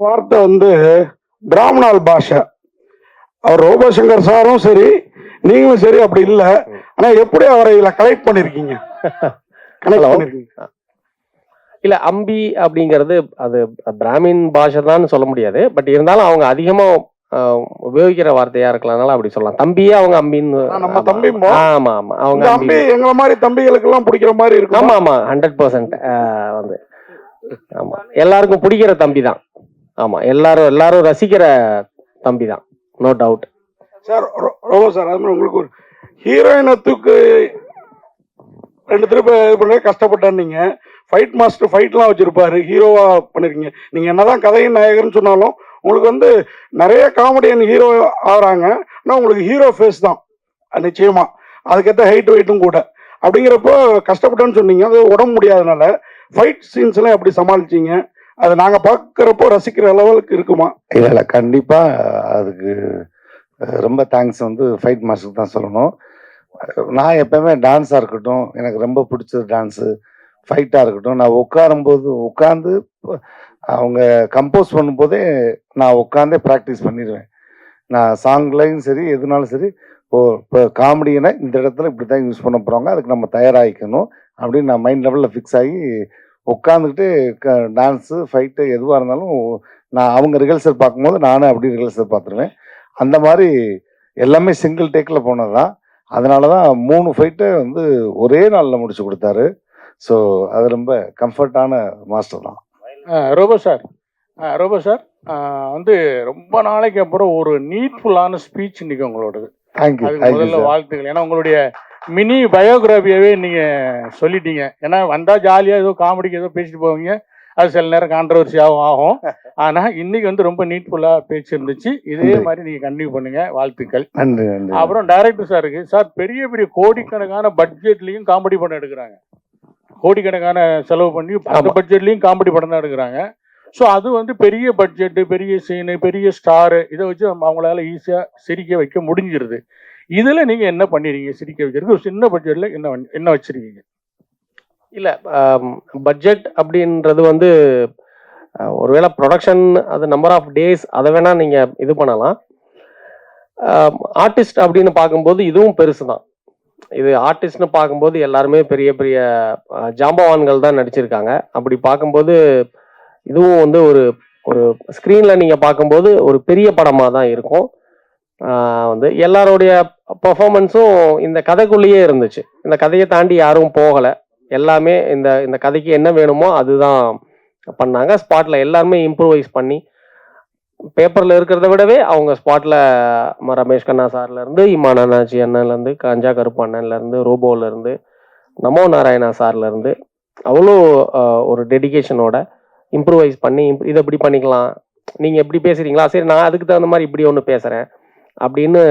வார்த்தை வந்து பிராமணால் பாஷை. அவர் ரோபோசங்கர் சாரும் சரி நீங்களும் சரி அப்படி இல்ல. ஆனா எப்படி அவரை இதுல கலெக்ட் பண்ணிருக்கீங்க? Connect Hello. பண்ணிருக்கீங்க? இல்ல அம்பி அப்படிங்கிறது அது பிராமின் பாஷை தான் சொல்ல முடியாது. பட் இருந்தாலும் அவங்க அதிகமா உபயோகிக்கிற வார்த்தையா இருக்கலாம்னால அப்படி சொல்லலாம். தம்பியே அவங்க அம்பின்னு நம்ம தம்பிம்போம். ஆமா ஆமா. அவங்க அம்பி. எங்களை மாதிரி தம்பிகளுக்கு எல்லாம் பிடிக்கிற மாதிரி ஆமா இருக்கும் ஆமா ஹண்ட்ரட் பர்சன்ட் வந்து. ஆமா. எல்லாருக்கும் பிடிக்கிற தம்பி தான் ஆமா எல்லாரும் எல்லாரும் ரசிக்கிற தம்பி தான் நோ டவுட் சார் ரொம்ப சார் அது மாதிரி உங்களுக்கு ஒரு ஹீரோயினத்துக்கு ரெண்டு திருப்ப இது பண்ண கஷ்டப்பட்டேன் நீங்கள் ஃபைட் மாஸ்டர் ஃபைட்லாம் வச்சிருப்பாரு ஹீரோவா பண்ணிருக்கீங்க. நீங்க என்னதான் கதையின் நாயகர்னு சொன்னாலும் உங்களுக்கு வந்து நிறைய காமெடியன் ஹீரோ ஆகிறாங்க. ஆனால் உங்களுக்கு ஹீரோ ஃபேஸ் தான். நிச்சயமாக நிச்சயமா. அதுக்கேற்ற ஹைட் வெயிட்டும் கூட. அப்படிங்கிறப்போ கஷ்டப்பட்டேன்னு சொன்னீங்க. அது உடம்பு முடியாதனால ஃபைட் சீன்ஸ் எல்லாம் எப்படி சமாளிச்சீங்க? அதை நாங்கள் பார்க்குறப்போ ரசிக்கிற லெவலுக்கு இருக்குமா? இல்லை இல்லை. கண்டிப்பாக அதுக்கு ரொம்ப தேங்க்ஸ் வந்து ஃபைட் மாஸ்டருக்கு தான் சொல்லணும். நான் எப்பவுமே டான்ஸாக இருக்கட்டும் எனக்கு ரொம்ப பிடிச்சது டான்ஸு ஃபைட்டாக இருக்கட்டும். நான் உட்காரும்போது உட்காந்து அவங்க கம்போஸ் பண்ணும்போதே நான் உட்காந்தே ப்ராக்டிஸ் பண்ணிடுவேன். நான் சாங்லையும் சரி எதுனாலும் சரி இப்போ இப்போ காமெடினா இந்த இடத்துல இப்படி தான் யூஸ் பண்ண போகிறாங்க அதுக்கு நம்ம தயாராகிக்கணும் அப்படின்னு நான் மைண்ட் லெவலில் ஃபிக்ஸ் ஆகி உட்காந்துக்கிட்டு க டான்ஸு ஃபைட்டு எதுவாக இருந்தாலும் நான் அவங்க ரிஹர்சல் பார்க்கும்போது நானும் அப்படி ரிஹர்சல் பார்த்துருவேன். அந்த மாதிரி எல்லாமே சிங்கிள் டேக்கில் போனது தான் அதனால தான் மூணு ஃபைட்டை வந்து ஒரே நாளில் முடிச்சு கொடுத்தாரு. ஸோ அது ரொம்ப கம்ஃபர்டான மாஸ்டர் தான். Robo sir. ரோபோ சார் வந்து ரொம்ப நாளைக்கு அப்புறம் ஒரு நீட்ஃபுல்லான ஸ்பீச் இன்னைக்கு உங்களோடது. முதல்ல வாழ்த்துக்கள். ஏன்னா உங்களுடைய மினி பயோகிராஃபியாவே நீங்க சொல்லிட்டீங்க. ஏன்னா வந்தா ஜாலியா ஏதோ காமெடிக்கு ஏதோ பேசிட்டு போவீங்க. அது சில நேரம் கான்ட்ரவர்சியாகவும் ஆகும். ஆனா இன்னைக்கு வந்து ரொம்ப நீட்ஃபுல்லா பேச்சு இருந்துச்சு. இதே. மாதிரி நீங்க கண்டினியூ பண்ணுங்க. வாழ்த்துக்கள். நன்றி நன்றி. அப்புறம் டைரக்டர் சாருக்கு சார் பெரிய பெரிய கோடிக்கணக்கான பட்ஜெட்லயும் காமெடி படம் எடுக்கிறாங்க. கோடிக்கணக்கான செலவு பண்ணி அந்த. பட்ஜெட்லயும் காமெடி படம் தான் எடுக்கிறாங்க. ஸோ அது வந்து பெரிய பட்ஜெட்டு பெரிய சீனு பெரிய ஸ்டாரு இதை வச்சு அவங்களால ஈஸியா சிரிக்க வைக்க முடிஞ்சிருது. இதுல நீங்க என்ன பண்ணிருக்கீங்க? சிரிக்க வைக்கிறது ஒரு சின்ன பட்ஜெட்ல என்ன என்ன வச்சிருக்கீங்க? இல்ல பட்ஜெட் அப்படின்றது வந்து ஒருவேளை ப்ரொடக்ஷன் அது நம்பர் ஆஃப் டேஸ் அதை வேணா நீங்க இது பண்ணலாம். ஆர்டிஸ்ட் அப்படின்னு பார்க்கும்போது இதுவும் பெருசு தான் இது ஆர்டிஸ்ட்னு பார்க்கும்போது எல்லாருமே பெரிய பெரிய ஜாம்பவான்கள் தான் நடிச்சிருக்காங்க. அப்படி பார்க்கும்போது இதுவும் வந்து ஒரு ஒரு ஸ்க்ரீனில் நீங்கள் பார்க்கும்போது ஒரு பெரிய படமாக தான் இருக்கும். வந்து எல்லாருடைய பர்ஃபார்மன்ஸும் இந்த கதைக்குள்ளேயே இருந்துச்சு. இந்த கதையை தாண்டி யாரும் போகலை. எல்லாமே இந்த இந்த கதைக்கு என்ன வேணுமோ அதுதான் பண்ணாங்க. ஸ்பாட்டில் எல்லாருமே இம்ப்ரூவைஸ் பண்ணி பேப்பரில் இருக்கிறத விடவே அவங்க ஸ்பாட்டில் ரமேஷ் கண்ணா சார்லேருந்து இமான் அண்ணாச்சி அண்ணன்ல கஞ்சா கருப்பு அண்ணன்லேருந்து நமோ நாராயணா சார்லேருந்து அவ்வளோ ஒரு டெடிக்கேஷனோட இம்ப்ரூவைஸ் பண்ணி இதை இப்படி பண்ணிக்கலாம். நீங்கள் எப்படி பேசுறீங்களா? சரி நான் அதுக்கு தகுந்த மாதிரி இப்படி ஒன்று பேசுகிறேன் அப்படின்னு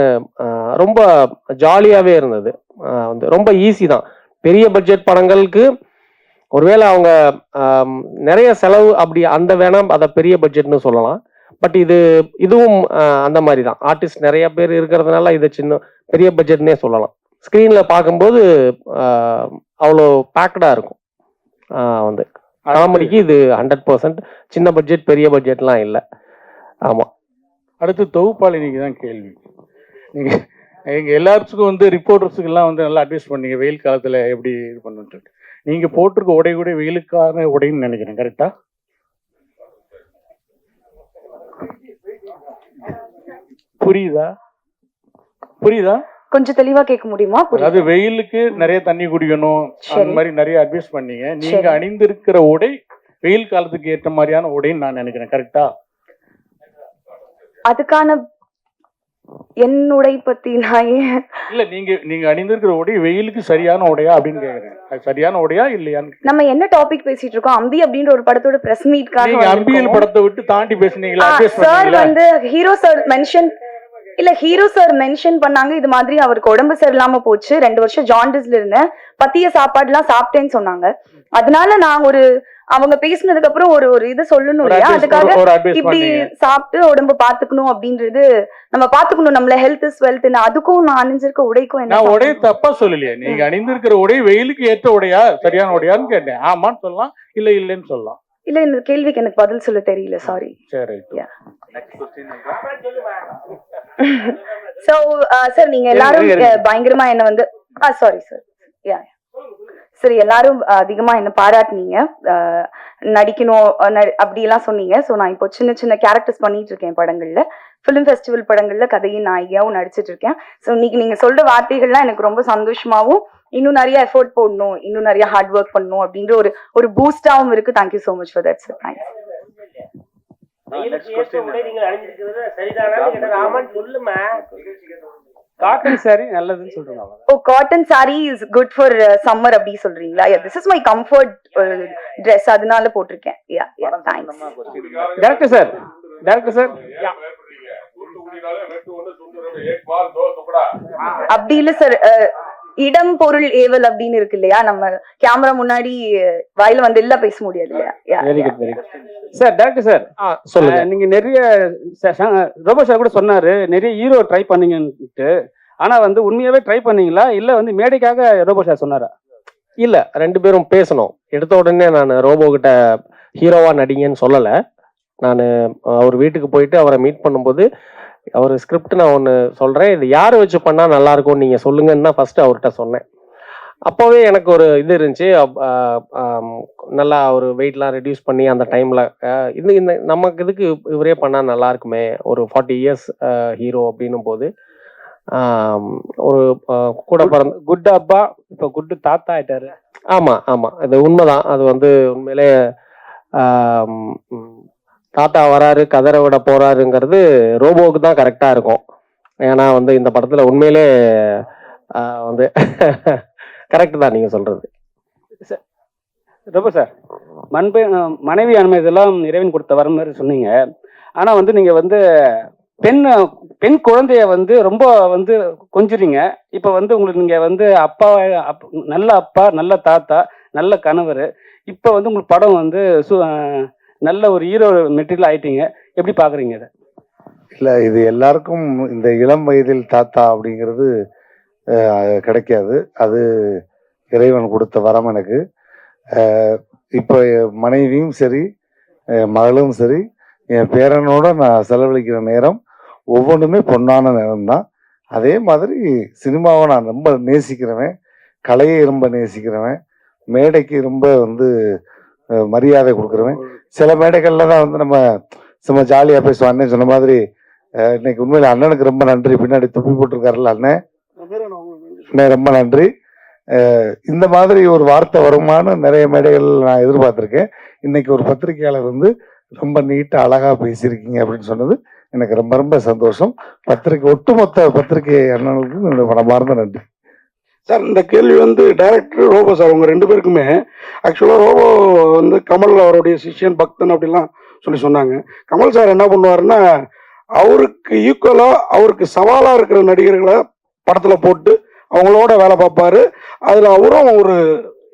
ரொம்ப ஜாலியாவே இருந்தது. வந்து ரொம்ப ஈஸி தான். பெரிய பட்ஜெட் படங்களுக்கு ஒருவேளை அவங்க நிறைய செலவு அப்படி அந்த வேணாம் அதை பெரிய பட்ஜெட்னு சொல்லலாம். பட் இது இதுவும் அந்த மாதிரி தான். ஆர்டிஸ்ட் நிறைய பேர் இருக்கிறதுனால இதை சின்ன பெரிய பட்ஜெட்னே சொல்லலாம். ஸ்க்ரீன்ல பார்க்கும்போது அவ்வளோ பேக்டா இருக்கும். வந்து காமெடிக்கு இது ஹண்ட்ரட் பர்சன்ட் சின்ன பட்ஜெட் பெரிய பட்ஜெட்லாம் இல்லை. ஆமா. அடுத்து தொகுப்பாளினிக்கு தான் கேள்வி. நீங்க எங்க எல்லாத்துக்கும் வந்து ரிப்போர்ட்டர்ஸுக்கு எல்லாம் வந்து நல்லா அட்வைஸ் பண்ணீங்க வெயில் காலத்துல எப்படி இது பண்ணுட்டு நீங்க போட்டிருக்க உடை கூட வெயிலுக்கான உடைன்னு நினைக்கிறேன் கரெக்டா புரியுதா? புரியுதா? கொஞ்சம் தெளிவா கேட்க முடியுமா? அதாவது வெயிலுக்கு நிறைய தண்ணி குடிக்கணும் அந்த. மாதிரி நிறைய அட்வைஸ் பண்ணீங்க. நீங்க. அணிந்திருக்கிற உடை வெயில் காலத்துக்கு ஏற்ற மாதிரியான உடைன்னு நான் நினைக்கிறேன் கரெக்டா அதுக்கான என் உடை பத்தி நான் ஏன் இல்ல நீங்க நீங்க அணிந்திருக்கிற உடை வெயிலுக்கு சரியான உடையா அப்படின்னு கேக்குறேன். சரியான உடையா இல்லையான்னு நம்ம என்ன டாபிக் பேசிட்டு இருக்கோம்? அம்பி அப்படின்ற ஒரு படத்தோட பிரஸ் மீட்காக அம்பியல் படத்தை விட்டு தாண்டி பேசுனீங்களா? சார் வந்து ஹீரோ சார் மென்ஷன் இல்ல ஹீரோ சார் மென்ஷன் பண்ணாங்க. இது மாதிரி அவருக்கு உடம்பு சரியில்லாம போச்சு. ரெண்டு வருஷம் ஜாண்டிஸ்ல இருந்தேன். பத்திய சாப்பாடுலாம் சாப்பிட்டேன்னு சொன்னாங்க. அதனால நான் ஒரு அவங்க பேசினதுக்கு அப்புறம் ஒரு ஒரு இது சொல்லணும் இல்லையா? அதுக்காக இப்படி சாப்பிட்டு உடம்ப பாத்துக்கணும் அப்படின்றது நம்ம பாத்துக்கணும் நம்மள ஹெல்த் இஸ் வெல்த் அதுக்கும் நான் அணிஞ்சிருக்க உடைக்கும் என்ன உடைய? தப்பா சொல்லலையே. நீங்க அணிந்திருக்கிற உடை வெயிலுக்கு ஏற்ற உடையா? சரியான உடையான்னு கேட்டேன். ஆமான்னு சொல்லலாம். இல்ல இல்லைன்னு சொல்லலாம். இல்ல இந்த கேள்விக்கு எனக்கு பதில் சொல்ல தெரியல. சாரி சரி சோ சார் நீங்க எல்லாரும் பயங்கரமா என்ன வந்து சாரி சார் யா சரி எல்லாரும் அதிகமா என்ன பாராட்டுனீங்க. நடிக்கணும் அப்படியெல்லாம் சொன்னீங்க. ஸோ நான் இப்போ சின்ன சின்ன கேரக்டர்ஸ் பண்ணிட்டு இருக்கேன் படங்கள்ல. ஃபிலிம் ஃபெஸ்டிவல் படங்கள்ல கதையின் நாயகியாவும் நடிச்சிட்டு இருக்கேன் ஸோ இன்னைக்கு நீங்க சொல்ற வார்த்தைகள்லாம் எனக்கு ரொம்ப சந்தோஷமாவும் இன்னும் நிறைய எஃபோர்ட் போடணும் இன்னும் நிறைய ஹார்ட் ஒர்க் பண்ணணும் அப்படின்ற ஒரு ஒரு பூஸ்டாவும் இருக்கு. Thank you so much for that sir thanks நீங்கள் அணிஞ்சிருக்கிறது ஆமான்னு சொல்லுமா காட்டன் சாரி நல்லதுன்னு சொல்றாங்க ஓ cotton saree is good for summer அப்படி சொல்றீங்களா? This is my comfort dress அதனால போட்டிருக்கேன். Yeah yeah thanks director sir director sir அப்படி இல்ல சார் இடம் பொருள் ஏவல் அப்படின்னு இருக்கு இல்லையா? நம்ம கேமரா முன்னாடி வாயில வந்து எல்லாம் பேச முடியாது இல்லையா? Yeah, very yeah. Good very good sir director sir சொல்லுங்க. நீங்க நிறைய ரோபோ சார் கூட சொன்னாரு நிறைய ஹீரோ ட்ரை பண்ணீங்கன்ட்டு. ஆனா வந்து உண்மையாவே ட்ரை பண்ணீங்களா? இல்ல வந்து மேடைக்காக ரோபோ சார் சொன்னாரா? இல்ல ரெண்டு பேரும் பேசணும். எடுத்த உடனே நான் ரோபோ கிட்ட ஹீரோவா நடிங்கன்னு சொல்லல. நான் அவர் வீட்டுக்கு போயிட்டு அவரை மீட் பண்ணும்போது அவர் ஸ்கிரிப்ட் நான் ஒன்று சொல்றேன். இது யாரை வச்சு பண்ணா நல்லா இருக்கும் நீங்க சொல்லுங்கன்னு தான் ஃபர்ஸ்ட் அவர்கிட்ட சொன்னேன். அப்போவே எனக்கு ஒரு இது இருந்துச்சு. நல்லா ஒரு வெயிட்லாம் ரெடியூஸ் பண்ணி அந்த டைம்ல இது இந்த நமக்கு இதுக்கு இவரே பண்ணா நல்லா இருக்குமே? ஒரு ஃபார்ட்டி இயர்ஸ் ஹீரோ அப்படின்னும் போது ஒரு கூட பிறந்த குட் அப்பா இப்ப குட் தாத்தா ஆயிட்டாரு. ஆமா ஆமா. அது உண்மைதான். அது வந்து உண்மையிலே தாத்தா வராரு கதரை விட போறாருங்கிறது ரோபோவுக்கு தான் கரெக்டா இருக்கும். ஏன்னா வந்து இந்த படத்துல உண்மையிலே வந்து கரெக்ட் தான் நீங்க சொல்றது. ரோபோ சார் மண்பை மனைவி அனுமதி இதெல்லாம் இறைவன் கொடுத்த வர மாதிரி சொன்னீங்க. ஆனா வந்து நீங்க வந்து பெண் பெண் குழந்தைய வந்து ரொம்ப வந்து கொஞ்சுறீங்க. இப்போ வந்து உங்களுக்கு நீங்க வந்து அப்பா நல்ல அப்பா நல்ல தாத்தா நல்ல கணவர். இப்போ வந்து உங்களுக்கு படம் வந்து சு- நல்ல ஒரு ஹீரோ மெட்டீரியல் ஆயிட்டீங்க. எப்படி பாக்குறீங்க இதை? இல்லை இது எல்லாருக்கும் இந்த இளம் வயதில் தாத்தா அப்படிங்கிறது கிடைக்காது. அது இறைவன் கொடுத்த வரம் எனக்கு. இப்போ மனைவியும் சரி மகளும் சரி என் பேரனோட நான் செலவழிக்கிற நேரம் ஒவ்வொன்றுமே பொன்னான நேரம் தான் அதே மாதிரி சினிமாவை நான் ரொம்ப நேசிக்கிறவன் கலையை ரொம்ப நேசிக்கிறவன் மேடைக்கு ரொம்ப வந்து மரியாதை கொடுக்குறவன். சில மேடைகள்ல தான் வந்து நம்ம சும்மா ஜாலியாக பேசுவோம். அண்ணன் சொன்ன மாதிரி இன்னைக்கு உண்மையில அண்ணனுக்கு ரொம்ப நன்றி. பின்னாடி துப்பி போட்டிருக்காருல்ல அண்ணன் அண்ணன் ரொம்ப நன்றி. இந்த மாதிரி ஒரு வார்த்தை வருமானு நிறைய மேடைகள் நான் எதிர்பார்த்திருக்கேன். இன்னைக்கு ஒரு பத்திரிகையாளர் வந்து ரொம்ப நீட்டா அழகா பேசியிருக்கீங்க அப்படின்னு சொன்னது எனக்கு ரொம்ப ரொம்ப சந்தோஷம். பத்திரிகை ஒட்டுமொத்த பத்திரிகை அண்ணனுக்கும் என்னுடைய மனமார்ந்த நன்றி. சார் இந்த கேள்வி வந்து டைரக்டர் ரோபோ சார் அவங்க ரெண்டு பேருக்குமே ஆக்சுவலாக ரோபோ வந்து கமல் அவருடைய சிஷ்யன் பக்தன் அப்படிலாம் சொல்லி சொன்னாங்க. கமல் சார் என்ன பண்ணுவாருன்னா அவருக்கு ஈக்குவலாக அவருக்கு சவாலாக இருக்கிற நடிகர்களை படத்தில் போட்டு அவங்களோட வேலை பார்ப்பாரு. அதில் அவரும் ஒரு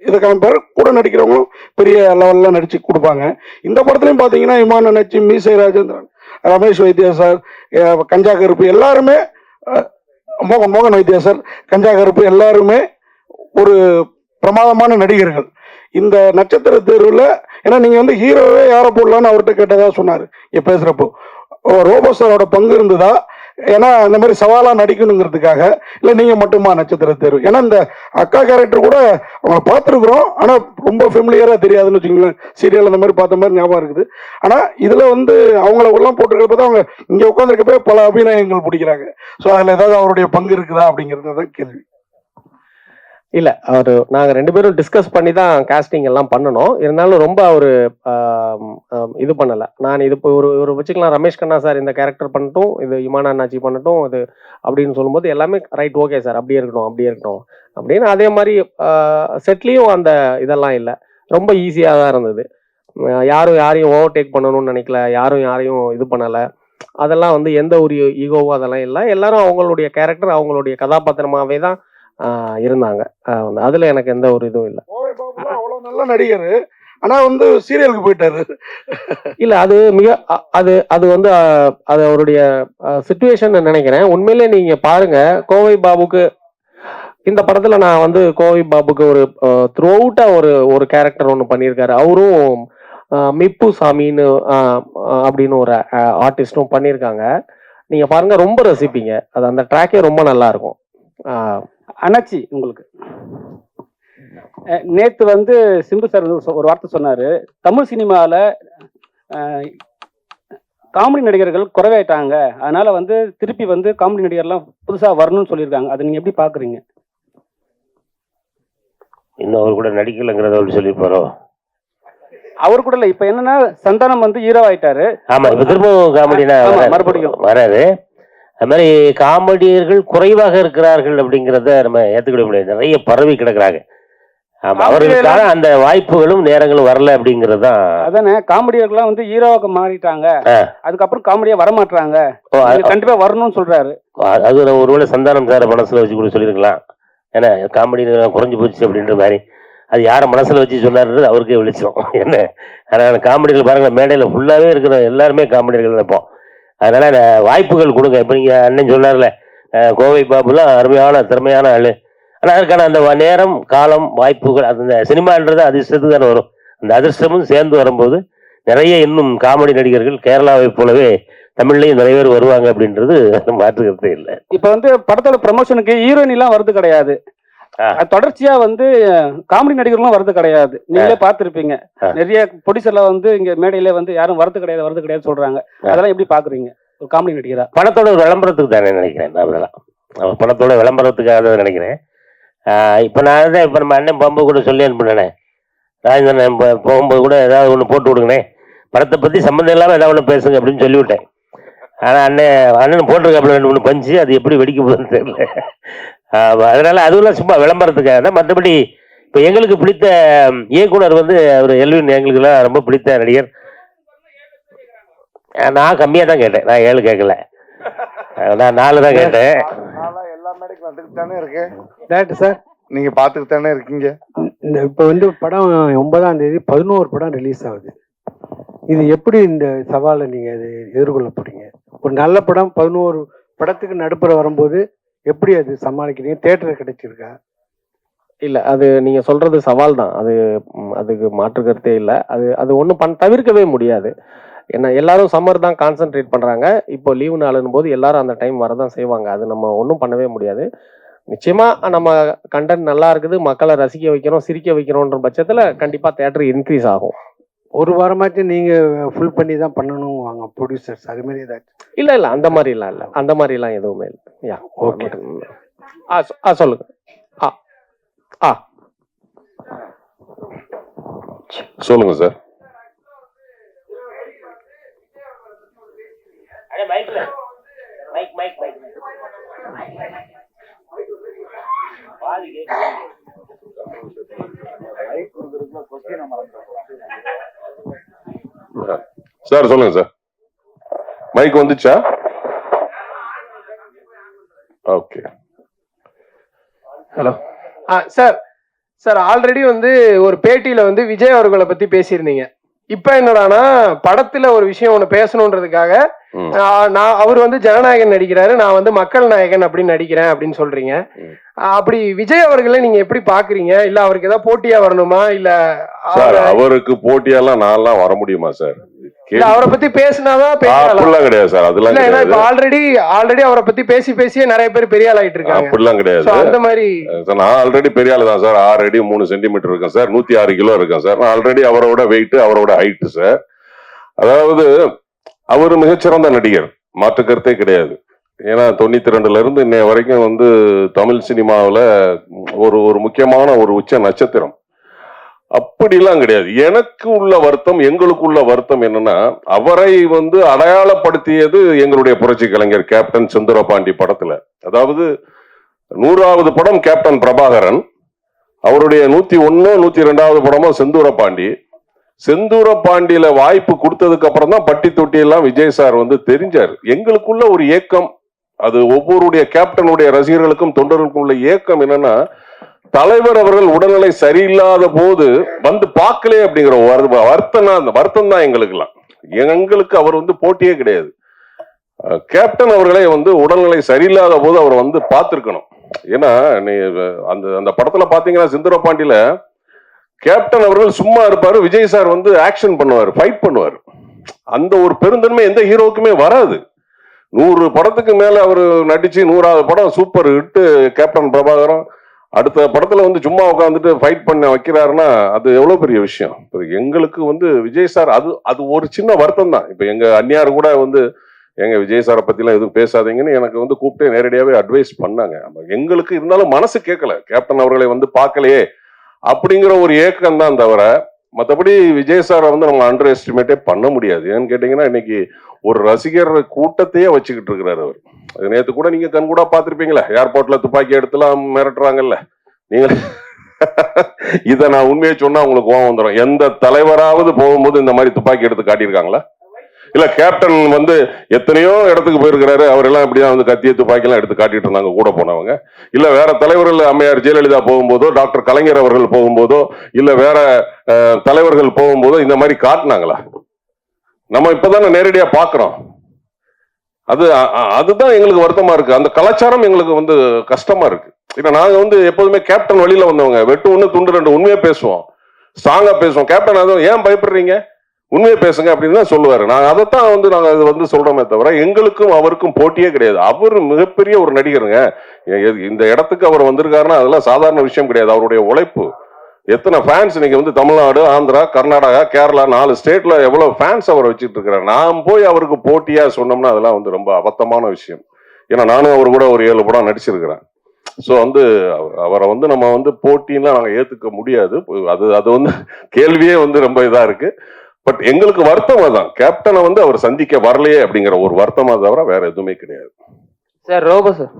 இதை பேர் கூட நடிக்கிறவங்களும் பெரிய லெவலில் நடித்து கொடுப்பாங்க. இந்த படத்துலையும் பார்த்தீங்கன்னா இமான் நச்சி மீசை ராஜேந்திரன் ரமேஷ் வைத்தியா சார் கஞ்சா கருப்பு எல்லாருமே மோகன் மோகன் வைத்தியா சார் கஞ்சா கருப்பு எல்லாருமே ஒரு பிரமாதமான நடிகர்கள். இந்த நட்சத்திர தேர்வில் ஏன்னா நீங்கள் வந்து ஹீரோவே யாரை போடலான்னு அவர்கிட்ட கேட்டதா சொன்னார். இப்போ பேசுகிறப்போ ரோபோ சாரோட பங்கு இருந்ததா? ஏன்னா இந்த மாதிரி சவாலாக நடிக்கணுங்கிறதுக்காக இல்லை நீங்கள் மட்டுமா நட்சத்திர தேர்வு? ஏன்னா இந்த அக்கா கேரக்டர் கூட அவங்க பார்த்துருக்குறோம். ஆனால் ரொம்ப ஃபெமிலியராக தெரியாதுன்னு வச்சுக்கோங்களேன். சீரியல் அந்த மாதிரி பார்த்த மாதிரி ஞாபகம் இருக்குது. ஆனால் இதில் வந்து அவங்கள எல்லாம் போட்டிருக்கிறப்ப தான் அவங்க இங்கே உட்காந்துருக்கப்பே பல அபிநயங்கள் பிடிக்கிறாங்க. ஸோ அதில் ஏதாவது அவருடைய பங்கு இருக்குதா அப்படிங்கிறது தான் கேள்வி. இல்ல அவரு நாங்க ரெண்டு பேரும் டிஸ்கஸ் பண்ணி தான் காஸ்டிங் எல்லாம் பண்ணணும். இருந்தாலும் ரொம்ப அவரு இது பண்ணல. நான் இது இப்போ ஒரு ஒரு வச்சுக்கலாம் ரமேஷ் கண்ணா சார் இந்த கேரக்டர் பண்ணட்டும் இது இமானா அண்ணாச்சி பண்ணட்டும் இது அப்படின்னு சொல்லும்போது எல்லாமே ரைட் ஓகே சார் அப்படியே இருக்கட்டும் அப்படியே இருக்கட்டும் அப்படின்னு அதே மாதிரி செட்லேயும் அந்த இதெல்லாம் இல்லை. ரொம்ப ஈஸியாக தான் இருந்தது. யாரும் யாரையும் ஓவர்டேக் பண்ணணும்னு நினைக்கல யாரும் யாரையும் இது பண்ணலை. அதெல்லாம் வந்து எந்த ஒரு ஈகோவோ அதெல்லாம் இல்லை. எல்லாரும் அவங்களுடைய கேரக்டர் அவங்களுடைய கதாபாத்திரமாவே தான் இருந்தாங்க. அதுல எனக்கு எந்த ஒரு இதுவும் இல்லை. அவ்வளோ நல்ல நடிகர். ஆனா வந்து சீரியலுக்கு போயிட்டாரு. இல்ல அது மிக அது அது வந்து அது அவருடைய சுச்சுவேஷன் நினைக்கிறேன். உண்மையிலே நீங்க பாருங்க கோவை பாபுக்கு இந்த படத்துல நான் வந்து கோவை பாபுக்கு ஒரு த்ரூ அவுட்டா ஒரு ஒரு கேரக்டர் ஒன்று பண்ணியிருக்காரு. அவரும் மிப்பு சாமின்னு அப்படின்னு ஒரு ஆர்டிஸ்டும் பண்ணியிருக்காங்க. நீங்க பாருங்க ரொம்ப ரசிப்பீங்க. அது அந்த ட்ராக்கே ரொம்ப நல்லா இருக்கும். ஆஹ் அண்ணாச்சி உங்களுக்கு. நேத்து வந்து சிம்பு சார் வந்து ஒரு வார்த்தை சொன்னாரு. தமிழ் சினிமாவில் காமெடி நடிகர்கள் குறைவாயிட்டாங்க. அதனால வந்து திருப்பி வந்து காமெடி நடிகர்லாம் புதுசா வரணும்னு சொல்லியிருக்காங்க. அதை நீங்க எப்படி பாக்குறீங்க? இன்னும் அவர் கூட நடிக்கலைங்கிறத அப்படி சொல்லியிருப்பாரோ? அவர் கூட இல்ல. இப்ப என்னன்னா சந்தானம் வந்து ஹீரோ ஆயிட்டாரு. ஆமா இப்ப திரும்பவும் காமெடினா மறுபடியும். வராது. அது மாதிரி காமெடியர்கள் குறைவாக இருக்கிறார்கள் அப்படிங்கிறத நம்ம ஏத்துக்கிட முடியாது. நிறைய பரவி கிடக்குறாங்க. ஆமா அவர்களுக்கான அந்த வாய்ப்புகளும் நேரங்களும் வரல அப்படிங்கிறது தான் அதானே காமெடியர்கள்லாம் வந்து ஹீரோவாக மாறிட்டாங்க. அதுக்கப்புறம் காமெடியா வர மாட்டாங்க ஓ, அது- கண்டிப்பா வரணும்னு சொல்றாரு. அது நம்ம ஒருவேளை சந்தானம் சார் மனசுல வச்சு கூட சொல்லியிருக்கலாம் ஏன்னா காமெடி குறைஞ்சு போச்சு அப்படின்ற மாதிரி. அது யாரை மனசுல வச்சு சொன்னாருன்றது அவருக்கே வெளிச்சம். என்ன? அதனால காமெடிகள் பாருங்க மேடையில ஃபுல்லாவே இருக்கிற எல்லாருமே காமெடிகள் நினைப்போம் அதனால் வாய்ப்புகள் கொடுங்க. இப்போ நீங்கள் அண்ணன் சொன்னார்ல கோவை பாபுலாம் அருமையான திறமையான ஆள். ஆனால் அதற்கான அந்த நேரம் காலம் வாய்ப்புகள் அந்த சினிமான்றது அதிர்ஷ்டத்துக்கு தானே வரும். அந்த அதிர்ஷ்டமும் சேர்ந்து வரும்போது நிறைய இன்னும் காமெடி நடிகர்கள் கேரளாவை போலவே தமிழ்லையும் நிறைய பேர் வருவாங்க அப்படின்றது மாற்றுக்கிறதே இல்லை. இப்போ வந்து படத்தோட ப்ரமோஷனுக்கு ஹீரோயின் எல்லாம் வருது கிடையாது. தொடர்ச்சியா வந்து காமெடி நடிகர்களும் வரது கிடையாது. நீங்களே பார்த்திருப்பீங்க. நிறைய ப்ரொடியூசர்ல வந்து இங்க மேடையில வந்து யாரும் வரது கிடையாது வரது கிடையாது சொல்றாங்க. அதெல்லாம் எப்படி பாக்குறீங்க ஒரு காமெடி நடிகரா? பணத்தோட விளம்பரத்துக்கு தானே நினைக்கிறேன் நான் அதெல்லாம் பணத்தோட விளம்பரத்துக்காக நினைக்கிறேன். இப்ப நான் தான் இப்ப நம்ம அண்ணன் பம்பு கூட சொல்லி அனுப்பினேன். ராஜேந்திரன் போகும்போது கூட ஏதாவது ஒன்று போட்டு விடுங்கண்ணே. படத்தை பத்தி சம்மந்தம் இல்லாம ஏதாவது ஒன்று பேசுங்க அப்படின்னு சொல்லிவிட்டேன். ஆனா அண்ணன் அண்ணன் போட்டிருக்காப்புல ரெண்டு மூணு பஞ்சு அது எப்படி வெடிக்க போகுதுன்னு தெரியல. அதனால அதுவெல்லாம் சும்மா விளம்பரத்துக்காக தான். மற்றபடி இப்ப எங்களுக்கு பிடித்த இயக்குனர் வந்து அவர் எல்வின். எங்களுக்குலாம் ரொம்ப பிடித்த நடிகர். நான் கம்மியா தான் கேட்டேன். நான் ஏழு கேட்கல. நான் நாலு தான் கேட்டேன். எல்லா மேடைக்கும் வந்துட்டு தானே இருக்கேன். டேரக்டர் சார் நீங்க பாத்துட்டு தானே இருக்கீங்க. இந்த இப்போ வந்து படம் ஒன்பதாம் தேதி பதினோரு படம் ரிலீஸ் ஆகுது. இது எப்படி இந்த சவாலை நீங்க எதிர்கொள்ள போறீங்க? ஒரு நல்ல படம் பதினோரு படத்துக்கு நடுப்புற வரும்போது எப்படி அது சமாளிக்கிறீங்க? தேட்டர் கிடைச்சிருக்கா? இல்ல அது நீங்க சொல்றது சவால் தான் அது அதுக்கு மாற்று கருத்தே இல்லை. அது அது ஒன்றும் பண் தவிர்க்கவே முடியாது. ஏன்னா எல்லாரும் சம்மர் தான் கான்சென்ட்ரேட் பண்றாங்க. இப்போ லீவு நாளுன்னு போது எல்லாரும் அந்த டைம் வரதான் செய்வாங்க. அது நம்ம ஒன்றும் பண்ணவே முடியாது. நிச்சயமா நம்ம கண்டென்ட் நல்லா இருக்குது. மக்களை ரசிக்க வைக்கிறோம் சிரிக்க வைக்கிறோன்ற பட்சத்தில் கண்டிப்பா தேட்டர் இன்க்ரீஸ் ஆகும். ஒரு வாரமாச்சும் நீங்க ஃபுல் பண்ணி தான் பண்ணணும் வாங்க ப்ரொடியூசர்ஸ் அது மாதிரி ஏதாச்சும்? இல்ல இல்ல அந்த மாதிரிலாம் இல்ல. அந்த மாதிரிலாம் எதுவுமே இல்லை. யா Okay. ஆ சொ- ஆ சொல்லுங்க. ஆ ஆ. சொல்லுங்க sir mike mike mike sir சொல்லுங்க சார். மைக் வந்துச்சா? ஓகே ஹலோ ஆ சார் சார் ஆல்ரெடி வந்து ஒரு பேட்டியில வந்து விஜய் அவர்களை பத்தி பேசியிருந்தீங்க. இப்போ என்னடானா படத்துல ஒரு விஷயம் ஒன்று பேசணுன்றதுக்காக நான் அவர் வந்து ஜனநாயகன் நடிக்கிறாரு நான் வந்து மக்கள் நாயகன் அப்படின்னு நடிக்கிறேன் அப்படின்னு சொல்றீங்க. அப்படி விஜய் அவர்களை நீங்க எப்படி பாக்குறீங்க? இல்ல அவருக்கு ஏதாவது போட்டியா வரணுமா? இல்ல அவருக்கு போட்டியெல்லாம் நான்லாம் வர முடியுமா சார்? அவரை பத்தி பேசினாதான்? அப்படிலாம் கிடையாது சார் அதெல்லாம் ஏன்னா இப்ப ஆல்ரெடி ஆல்ரெடி அவரை பத்தி பேசி பேசியே நிறைய பேர் பெரிய ஆள் ஆயிட்டு இருக்காங்க அப்படிலாம் கிடையாது. அந்த மாதிரி நான் ஆல்ரெடி பெரிய ஆளு தான் சார். ஆறு அடி மூணு சென்டிமீட்டர் இருக்கேன் சார். நூத்தி ஆறு கிலோ இருக்கேன் சார். நான் ஆல்ரெடி அவரோட வெயிட் அவரோட ஹைட் சார். அதாவது அவர் மிகச்சிறந்த நடிகர். மாற்று கருத்தே கிடையாது. ஏன்னா தொண்ணூத்தி ரெண்டுல இருந்து இன்னைய வரைக்கும் வந்து தமிழ் சினிமாவில் ஒரு ஒரு முக்கியமான ஒரு உச்ச நட்சத்திரம். அப்படிலாம் கிடையாது. எனக்கு உள்ள வருத்தம் எங்களுக்கு உள்ள வருத்தம் என்னன்னா அவரை வந்து அடையாளப்படுத்தியது எங்களுடைய புரட்சி கலைஞர் கேப்டன் செந்துரபாண்டி படத்துல. அதாவது நூறாவது படம் கேப்டன் பிரபாகரன் அவருடைய நூத்தி ஒன்னு நூத்தி ரெண்டாவது படமும் செந்தூர பாண்டி செந்தூர பாண்டியில வாய்ப்பு கொடுத்ததுக்கு அப்புறம் தான் பட்டி தொட்டி எல்லாம் விஜய் சார் வந்து தெரிஞ்சார். எங்களுக்குள்ள ஒரு ஏக்கம் அது ஒவ்வொருடைய கேப்டனுடைய ரசிகர்களுக்கும் தொண்டர்களுக்கும் உள்ள ஏக்கம் என்னன்னா தலைவர் அவர்கள் உடல்நிலை சரியில்லாத போது வந்து பார்க்கலே அப்படிங்கிற ஒரு வருத்தம் தான் வருத்தம் தான் எங்களுக்குலாம் எங்களுக்கு அவர் வந்து போட்டியே கிடையாது. கேப்டன் அவர்களே வந்து உடல்நிலை சரியில்லாத போது அவர் வந்து பார்த்துருக்கணும். ஏன்னா நீ அந்த அந்த படத்துல பாத்தீங்கன்னா சிந்துரபாண்டியில கேப்டன் அவர்கள் சும்மா இருப்பாரு விஜய் சார் வந்து ஆக்ஷன் பண்ணுவார் ஃபைட் பண்ணுவார். அந்த ஒரு பெருந்தன்மை எந்த ஹீரோவுக்குமே வராது. நூறு படத்துக்கு மேல அவர் நடிச்சு நூறாவது படம் சூப்பர் ஹிட்டு கேப்டன் பிரபாகரம் அடுத்த படத்துல வந்து சும்மா உட்காந்துட்டு ஃபைட் பண்ண வைக்கிறாருன்னா அது எவ்வளவு பெரிய விஷயம்? இப்போ எங்களுக்கு வந்து விஜய் சார் அது அது ஒரு சின்ன வருத்தம் தான். இப்ப எங்க அந்நியார் கூட வந்து எங்க விஜய் சாரை பத்திலாம் எதுவும் பேசாதீங்கன்னு எனக்கு வந்து கூப்பிட்டு நேரடியாவே அட்வைஸ் பண்ணாங்க. எங்களுக்கு இருந்தாலும் மனசு கேட்கல. கேப்டன் அவர்களை வந்து பார்க்கலையே. அப்படிங்கிற ஒரு ஏக்கம் தான் தவிர மற்றபடி விஜய் சாரை வந்து நம்ம அண்டர் எஸ்டிமேட்டே பண்ண முடியாது. ஏன்னு கேட்டிங்கன்னா இன்னைக்கு ஒரு ரசிகர் கூட்டத்தையே வச்சுக்கிட்டு இருக்கிறார் அவர். அது நேற்று கூட நீங்கள் கண் கூட பார்த்துருப்பீங்களா ஏர்போர்ட்டில் துப்பாக்கி எடுத்துலாம் மிரட்டுறாங்கல்ல. நீங்கள் இதை நான் உண்மையை சொன்னால் உங்களுக்கு கோவம் வந்துடும் எந்த தலைவராவது போகும்போது இந்த மாதிரி துப்பாக்கி எடுத்து காட்டியிருக்காங்களா? இல்ல கேப்டன் வந்து எத்தனையோ இடத்துக்கு போயிருக்கிறாரு. அவர் எல்லாம் இப்படிதான் வந்து கத்திய துப்பாக்கிலாம் எடுத்து காட்டிட்டு இருந்தாங்க கூட போனவங்க. இல்ல வேற தலைவர்கள் அம்மையார் ஜெயலலிதா போகும்போதோ டாக்டர் கலைஞர் அவர்கள் போகும்போதோ இல்ல வேற தலைவர்கள் போகும்போதோ இந்த மாதிரி காட்டினாங்களா? நம்ம இப்பதானே நேரடியா பாக்குறோம். அது அதுதான் எங்களுக்கு வருத்தமா இருக்கு. அந்த கலாச்சாரம் எங்களுக்கு வந்து கஷ்டமா இருக்கு. இல்ல நாங்க வந்து எப்போதுமே கேப்டன் வழியில வந்தவங்க. வெட்டு ஒண்ணு துண்டு ரெண்டு உண்மையா பேசுவோம். ஸ்ட்ராங்கா பேசுவோம். கேப்டன் அதுவும் ஏன் பயப்படுறீங்க? உண்மையை பேசுங்க அப்படின்னு தான் சொல்லுவார். நாங்கள் அதைத்தான் வந்து நாங்கள் அது வந்து சொல்கிறோமே தவிர எங்களுக்கும் அவருக்கும் போட்டியே கிடையாது. அவர் மிகப்பெரிய ஒரு நடிகருங்க. இந்த இடத்துக்கு அவர் வந்திருக்காருன்னா அதெல்லாம் சாதாரண விஷயம் கிடையாது. அவருடைய உழைப்பு. எத்தனை ஃபேன்ஸ் இன்னைக்கு வந்து தமிழ்நாடு ஆந்திரா கர்நாடகா கேரளா நாலு ஸ்டேட்ல எவ்வளோ ஃபேன்ஸ் அவர் வச்சுட்டு இருக்கிறார். நான் போய் அவருக்கு போட்டியாக சொன்னோம்னா அதெல்லாம் வந்து ரொம்ப அபத்தமான விஷயம். ஏன்னா நானும் அவர் கூட ஒரு ஏழு படம் நடிச்சிருக்கிறேன். ஸோ வந்து அவரை வந்து நம்ம வந்து போட்டின்லாம் நாங்கள் ஏற்றுக்க முடியாது. அது அது வந்து கேள்வியே வந்து ரொம்ப இதாக இருக்குது பட் எங்களுக்கு வருத்தம் அதான். கேப்டனை வந்து அவர் சந்திக்க வரலையே அப்படிங்கிற ஒரு வருத்தமா தவிர வேற எதுவுமே கிடையாது. சார் ரோபோ சார்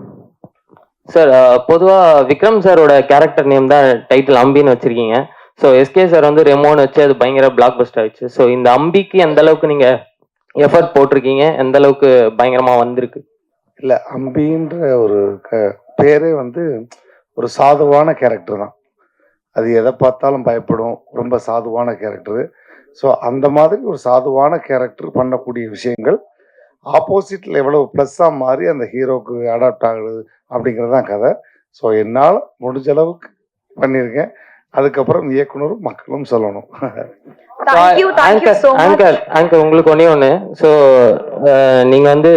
சார் பொதுவா விக்ரம் சாரோட கேரக்டர் நேம் தான் டைட்டில் அம்பின்னு வச்சிருக்கீங்க. ஸோ எஸ்கே சார் வந்து ரெமோன்னு வச்சு அது பயங்கர பிளாக் பஸ்ட் ஆயிடுச்சு. ஸோ இந்த அம்பிக்கு எந்த அளவுக்கு நீங்க எஃபர்ட் போட்டிருக்கீங்க? எந்த அளவுக்கு பயங்கரமா வந்திருக்கு? இல்லை அம்பின்ற ஒரு பேரே வந்து ஒரு சாதுவான கேரக்டர் தான். அது எதை பார்த்தாலும் பயப்படும். ரொம்ப சாதுவான கேரக்டர் ஸோ அந்த மாதிரி ஒரு சாதுவான கேரக்டர் பண்ணக்கூடிய விஷயங்கள் ஆப்போசிட்டில் எவ்வளவு ப்ளஸ்ஸாக மாறி அந்த ஹீரோக்கு அடாப்ட் ஆகுது அப்படிங்கிறது தான் கதை. ஸோ என்னால் முடிஞ்ச அளவுக்கு பண்ணியிருக்கேன். அதுக்கப்புறம் இயக்குனரும் மக்களும் சொல்லணும். Anchor so much anchor anchor உங்களுக்கு ஒன்னே ஒன்று ஸோ நீங்க வந்து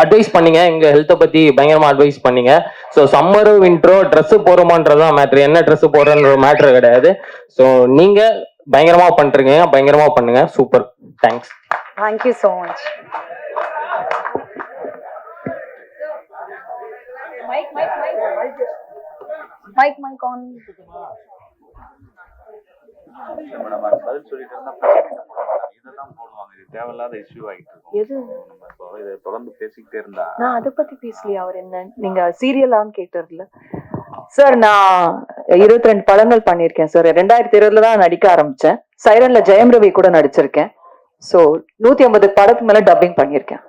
அட்வைஸ் பண்ணீங்க. எங்க ஹெல்த்தை பத்தி பயங்கரமா அட்வைஸ் பண்ணீங்க. ஸோ சம்மரோ வின்ட்ரோ ட்ரெஸ் போறோமான்றதான் மேட்ரு என்ன ட்ரெஸ் போடுறன்ற மேட்ரு கிடையாது. ஸோ நீங்க பயங்கரமா பண்றீங்க பயங்கரமா பண்ணுங்க. Super thanks thank you so much mic mic mic mic on நம்ம பதில் சொல்லிட்டு இருந்தா இதுதான் போடுவாங்க இது தேவையில்லாத இஷ்யூ ஆகிட்டு இருக்கும் எது? நம்ம இப்போ இதை தொடர்ந்து பேசிக்கிட்டே இருந்தா. நான் அதை பத்தி பேசலையா அவர் என்ன? நீங்க சீரியலான்னு கேட்டதுல. சார் நான் இருபத்தி ரெண்டு படங்கள் பண்ணிருக்கேன் சார் ரெண்டாயிரத்தி இருபதுல தான் நடிக்க ஆரம்பிச்சேன். சைரன்ல ஜெயம் ரவி கூட நடிச்சிருக்கேன். சோ நூத்தி ஐம்பது படத்துக்கு மேல டப்பிங் பண்ணிருக்கேன்